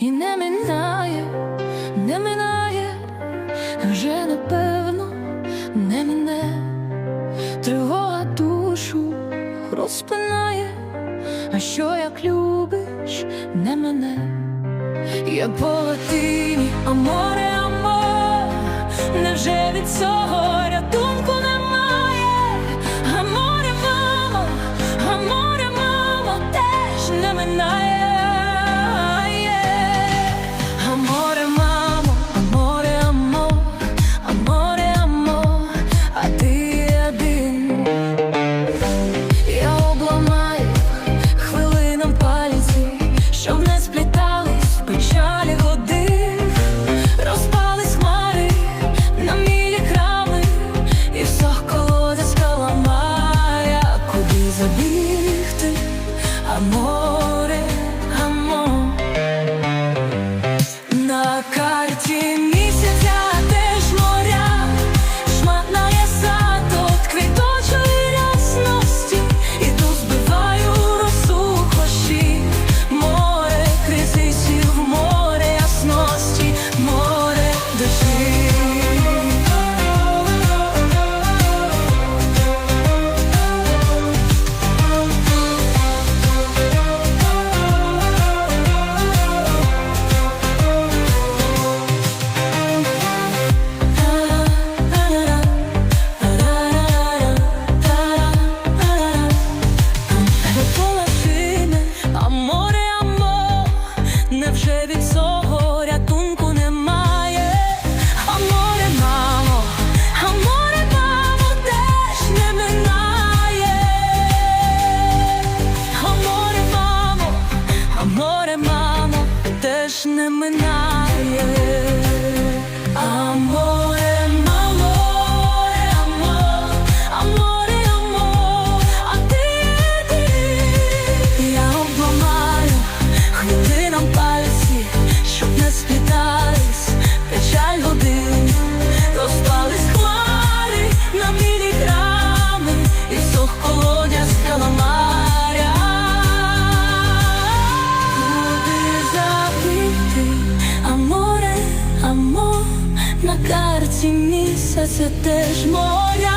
І не минає, не минає, вже напевно не мене, тривога душу розпинає, а що як любиш, не мене, я полотині, а море, амор море, невже від цього? amor. ж не минає. карті місяця теж моря.